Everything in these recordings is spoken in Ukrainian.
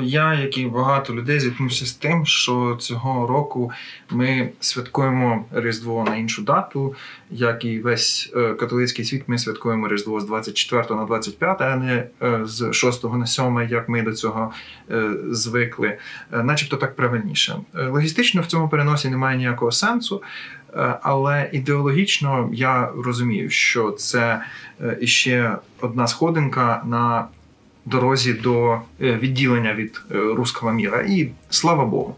Я, як і багато людей, зіткнувся з тим, що цього року ми святкуємо Різдво на іншу дату, як і весь е, католицький світ, ми святкуємо Різдво з 24 на 25, а не е, з 6 на 7, як ми до цього е, звикли. Начебто так правильніше. Логістично в цьому переносі немає ніякого сенсу. Але ідеологічно я розумію, що це е, іще одна сходинка на дорозі до е, відділення від руского руського міра. І слава Богу.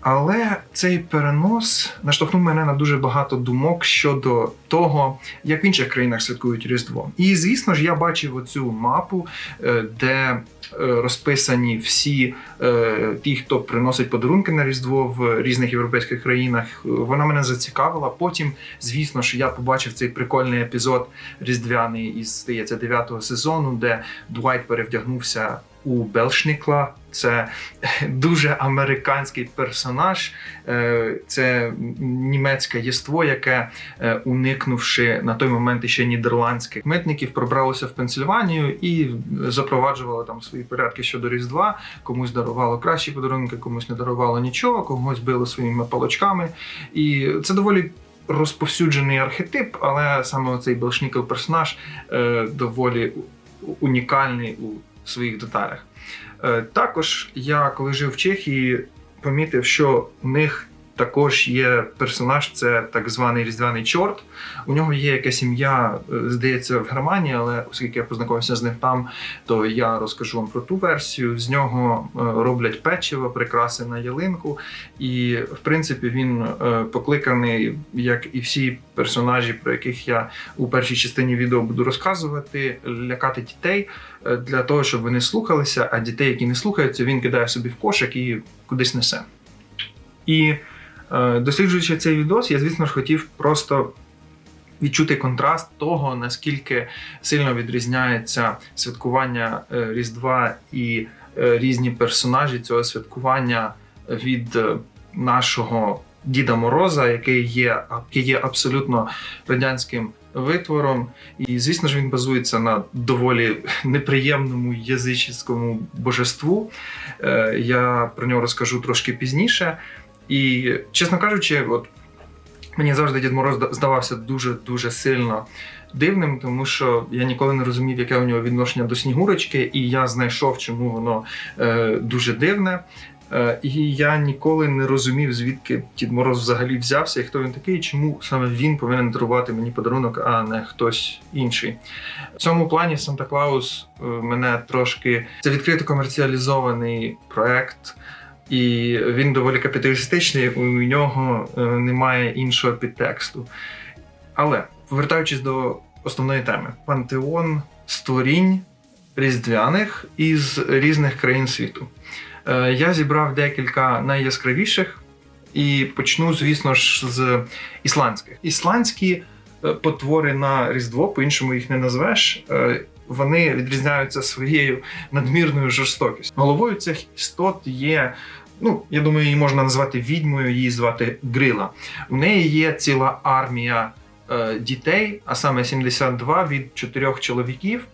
Але цей перенос наштовхнув мене на дуже багато думок щодо того, як в інших країнах святкують Різдво. І звісно ж, я бачив оцю мапу, е, де е, розписані всі е, ті, хто приносить подарунки на Різдво в різних європейських країнах. Вона мене зацікавила. Потім, звісно ж, я побачив цей прикольний епізод різдвяний із здається дев'ятого сезону, де Дуайт перевдягнувся у Белшникла. Це дуже американський персонаж. Е, Це німецьке єство, яке, е, уникнувши на той момент ще нідерландських митників, пробралося в Пенсильванію і запроваджувало там свої порядки щодо Різдва. Комусь дарувало кращі подарунки, комусь не дарувало нічого, когось били своїми палочками. І це доволі. Розповсюджений архетип, але саме цей Белшніков персонаж е, доволі унікальний у своїх деталях. Е, Також я, коли жив в Чехії, помітив, що у них також є персонаж, це так званий різдвяний чорт. У нього є якесь ім'я, е, здається, в Германії, але оскільки я познайомився з ним там, то я розкажу вам про ту версію. З нього е, роблять печиво, прикраси на ялинку. І, в принципі, він е, покликаний, як і всі персонажі, про яких я у першій частині відео буду розказувати, лякати дітей для того, щоб вони слухалися, а дітей, які не слухаються, він кидає собі в кошик і кудись несе. І досліджуючи цей відос, я, звісно ж, хотів просто відчути контраст того, наскільки сильно відрізняється святкування е, Різдва і е, різні персонажі цього святкування від е, нашого Діда Мороза, який є, який є абсолютно радянським витвором. І, звісно ж, він базується на доволі неприємному язичницькому божеству. Е, Я про нього розкажу трошки пізніше. І, чесно кажучи, от мені завжди Дід Мороз здавався дуже дуже сильно дивним, тому що я ніколи не розумів, яке у нього відношення до Снігурочки, і я знайшов, чому воно е, дуже дивне. Е, і я ніколи не розумів, звідки Дід Мороз взагалі взявся і хто він такий, і чому саме він повинен дарувати мені подарунок, а не хтось інший. В цьому плані Санта Клаус е, мене трошки це відкрито комерціалізований проект. І він доволі капіталістичний, у нього е, немає іншого підтексту. Але повертаючись до основної теми: пантеон створінь різдвяних із різних країн світу. Е, Я зібрав декілька найяскравіших і почну, звісно ж, з ісландських. Ісландські е, потвори на Різдво, по-іншому їх не назвеш. Вони відрізняються своєю надмірною жорстокістю. Головою цих істот є. Ну, я думаю, її можна назвати відьмою, її звати Грила. У неї є ціла армія е, дітей, а саме 72 від чотирьох чоловіків,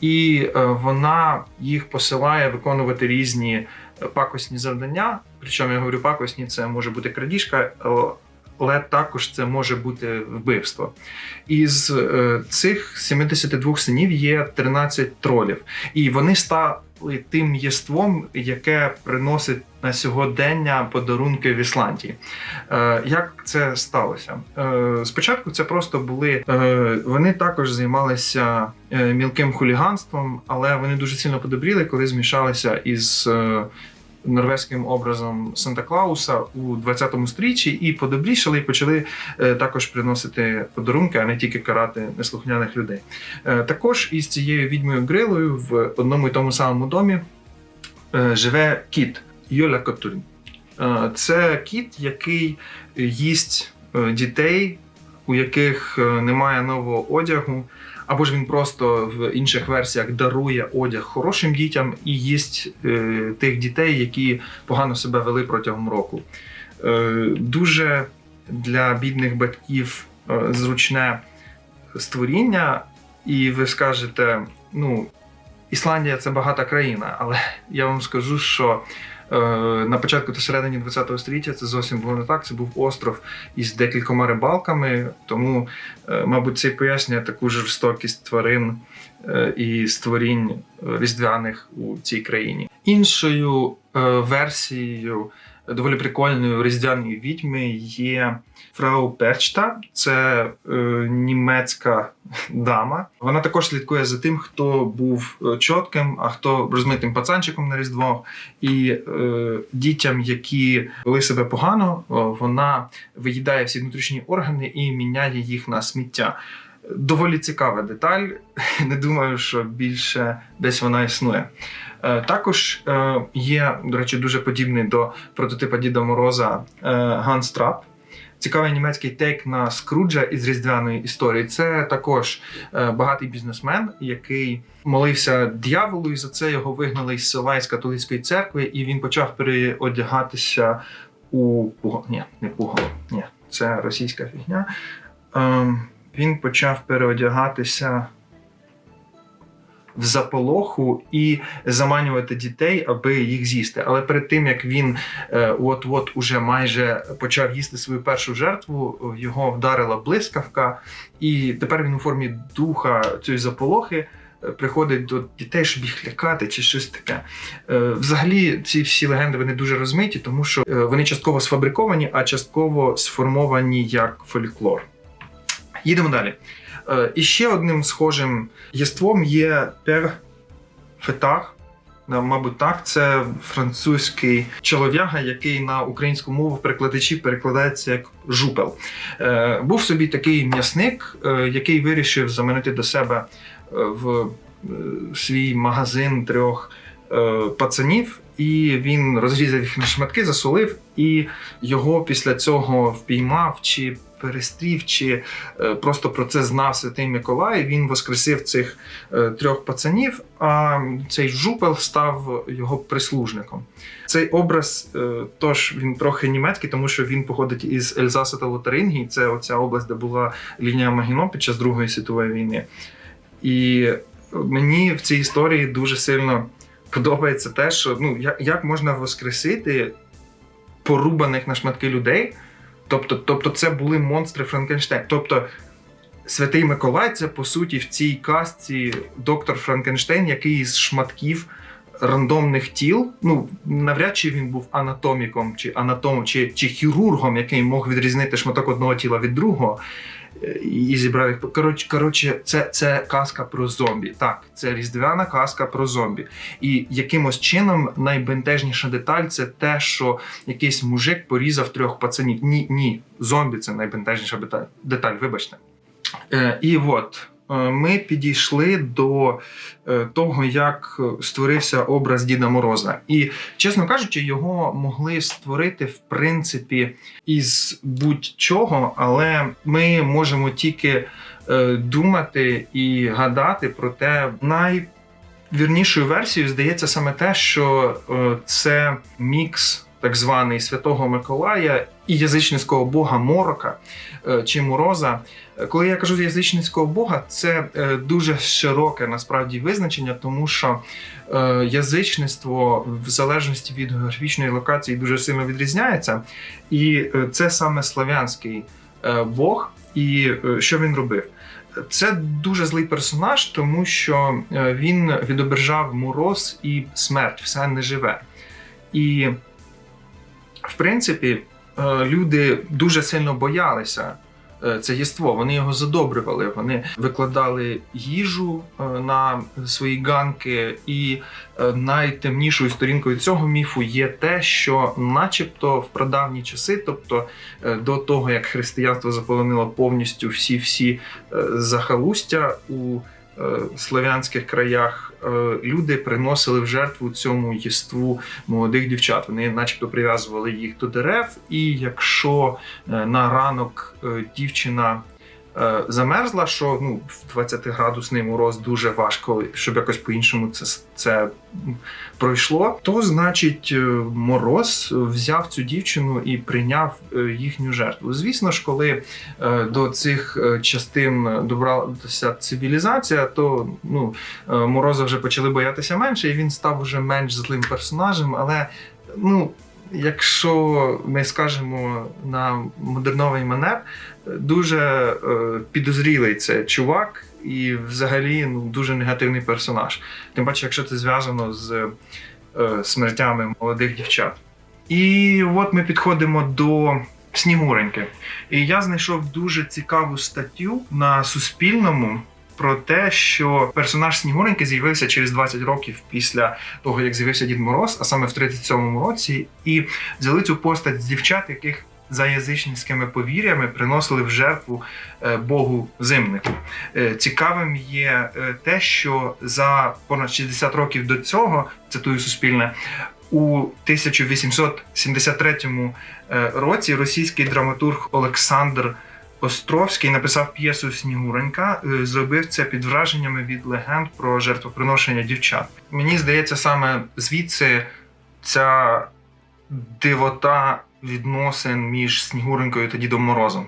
і е, вона їх посилає виконувати різні е, пакосні завдання. Причому я говорю пакосні, це може бути крадіжка, е, але також це може бути вбивство. Із е, цих 72 синів є 13 тролів, і вони стали тим єством, яке приносить на сьогодення подарунки в Ісландії. Е, як це сталося? Е, спочатку це просто були вони також займалися мілким хуліганством, але вони дуже сильно подобріли, коли змішалися із. Норвезьким образом Санта Клауса у 20-му стріччі і подобрішали, і почали е, також приносити подарунки, а не тільки карати неслухняних людей. Е, також із цією відьмою Грилою в одному і тому самому домі е, живе кіт Йоля Котурін. Це кіт, який їсть дітей, у яких немає нового одягу, або ж він просто в інших версіях дарує одяг хорошим дітям і їсть е, тих дітей, які погано себе вели протягом року. Е, Дуже для бідних батьків е, зручне створіння, і ви скажете, ну. Ісландія це багата країна, але я вам скажу, що на початку та середині ХХ століття це зовсім було не так. Це був остров із декількома рибалками. Тому, е, мабуть, це пояснює таку жорстокість тварин е, і створінь е, різдвяних у цій країні. Іншою е, версією доволі прикольною різдвяної відьми є Фрау Перчта. Це е, німецька дама. Вона також слідкує за тим, хто був е, чотким, а хто розмитим пацанчиком на Різдво. І е, дітям, які вели себе погано, вона виїдає всі внутрішні органи і міняє їх на сміття. Доволі цікава деталь. Не думаю, що більше десь вона існує. Е, Також е, є, до речі, дуже подібний до прототипа Діда Мороза е, Ганс Трап. Цікавий німецький тейк на Скруджа із різдвяної історії. Це також багатий бізнесмен, який молився дьяволу, і за це його вигнали із села із католицької церкви, і він почав переодягатися у пугало. Ні, не пугало. Ні, це російська фігня. Ем, він почав переодягатися в заполоху і заманювати дітей, аби їх з'їсти. Але перед тим як він е, от-от уже майже почав їсти свою першу жертву, його вдарила блискавка, і тепер він у формі духа цієї заполохи. е, Приходить до дітей, щоб їх лякати чи щось таке. Е, Взагалі, ці всі легенди вони дуже розмиті, тому що вони частково сфабриковані, а частково сформовані як фольклор. Їдемо далі. Е, І ще одним схожим єством є пер фетар. Е, Мабуть, так, це французький чолов'яга, який на українську мову в перекладачі перекладається як жупел. Е, був собі такий м'ясник, який вирішив заманити до себе в свій магазин трьох пацанів, і він розрізав їх на шматки, засолив, і його після цього впіймав чи перестрів, чи е, просто про це знав Святий Миколай. Він воскресив цих е, трьох пацанів, а цей жупел став його прислужником. Цей образ, е, тож він трохи німецький, тому що він походить із Ельзаса та Лотарингії. Це оця область, де була лінія Магіно під час Другої світової війни. І мені в цій історії дуже сильно подобається те, що ну як, як можна воскресити порубаних на шматки людей. Тобто, тобто це були монстри Франкенштейн. Тобто Святий Миколай це по суті в цій казці доктор Франкенштейн, який із шматків рандомних тіл. Ну навряд чи він був анатоміком, чи анатомом, чи, чи хірургом, який мог відрізнити шматок одного тіла від другого. І зібрав їх. Коротше, коротше, це, це казка про зомбі. Так, це різдвяна казка про зомбі. І якимось чином найбентежніша деталь це те, що якийсь мужик порізав трьох пацанів. Ні, ні, зомбі це найбентежніша деталь. вибачте. Е, і от ми підійшли до е, того, як створився образ Діда Мороза. І, чесно кажучи, його могли створити в принципі із будь-чого, але ми можемо тільки е, думати і гадати про те, найвірнішою версією здається саме те, що е, це мікс. Так званий Святого Миколая і язичницького бога Морока е, чи Мороза. Коли я кажу язичницького бога, це е, дуже широке насправді визначення, тому що е, язичництво в залежності від географічної локації дуже сильно відрізняється, і е, це саме славянський бог. І що він робив? Це дуже злий персонаж, тому що він відображав мороз і смерть, все неживе. І в принципі, люди дуже сильно боялися це єство. Вони його задобрювали. Вони викладали їжу е, на свої ганки, і е, найтемнішою сторінкою цього міфу є те, що, начебто, в прадавні часи, тобто е, до того як християнство заполонило повністю всі всі захалустя у е, славянських краях. е, Люди приносили в жертву цьому єству молодих дівчат. Вони, начебто, прив'язували їх до дерев, і якщо е, на ранок дівчина замерзла, що ну, в 20-градусний мороз дуже важко, щоб якось по-іншому це, це пройшло. То, значить, е, мороз взяв цю дівчину і прийняв е, їхню жертву. Звісно ж, коли е, до цих е, частин добралася цивілізація, то ну, е, мороза вже почали боятися менше, і він став уже менш злим персонажем. Але ну, якщо ми скажемо на модерновий манер, дуже е, підозрілий це чувак. І взагалі ну, дуже негативний персонаж. Тим паче, якщо це зв'язано з е, смертями молодих дівчат. І от ми підходимо до Снігуреньки. І я знайшов дуже цікаву статтю на Суспільному про те, що персонаж Снігуреньки з'явився через 20 років після того, як з'явився Дід Мороз, а саме в 37-му році, і взяли цю постать з дівчат, яких за язичницькими повір'ями приносили в жертву е, Богу зимнику. Е, Цікавим є е, те, що за понад 60 років до цього, цитую Суспільне, у 1873 е, році російський драматург Олександр Островський написав п'єсу Снігуренька. Е, Зробив це під враженнями від легенд про жертвоприношення дівчат. Мені здається, саме звідси ця дивота відносин між Снігуренькою та Дідом Морозом.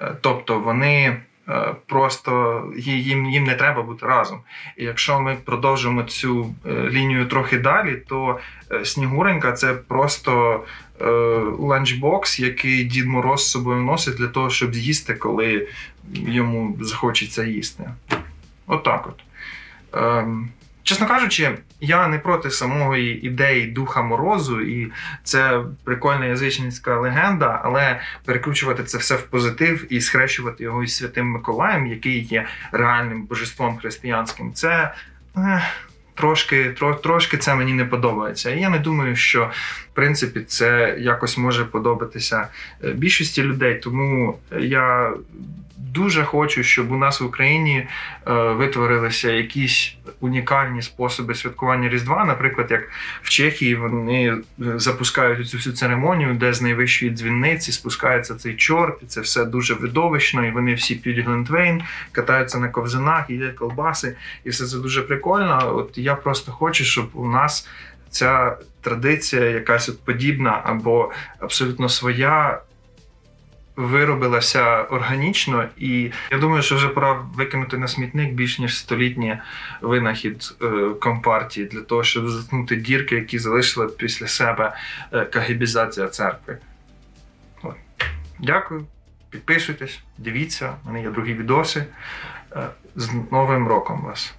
Е, Тобто вони е, просто їм, їм не треба бути разом. І якщо ми продовжимо цю лінію трохи далі, то Снігуренька це просто ланчбокс, який Дід Мороз з собою носить для того, щоб з'їсти, коли йому захочеться їсти. Отак от. Ем, чесно кажучи, я не проти самої ідеї духа морозу, і це прикольна язичницька легенда, але перекручувати це все в позитив і схрещувати його із святим Миколаєм, який є реальним божеством християнським, це. Трошки, трошки це мені не подобається. І я не думаю, що в принципі це якось може подобатися е, більшості людей. Тому я дуже хочу, щоб у нас в Україні е, витворилися якісь унікальні способи святкування Різдва. Наприклад, як в Чехії вони е, запускають цю всю церемонію, де з найвищої дзвіниці спускається цей чорт, і це все дуже видовищно, і вони всі п'ють глинтвейн, катаються на ковзанах, їдять колбаси, і все це дуже прикольно. От я просто хочу, щоб у нас ця традиція, якась от подібна або абсолютно своя. Виробилася органічно, і я думаю, що вже пора викинути на смітник більш ніж столітній винахід е, компартії для того, щоб заткнути дірки, які залишила після себе е, кагібізація церкви. Дякую, підписуйтесь, дивіться, у мене є другі відоси. Е, з Новим роком вас!